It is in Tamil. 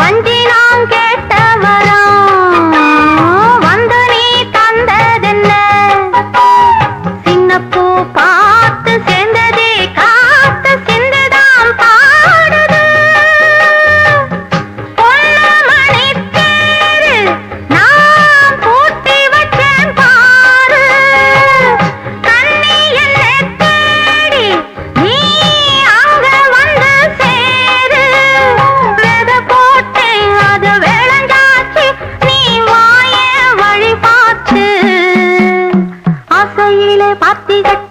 बंदी பார்த்திகட்ட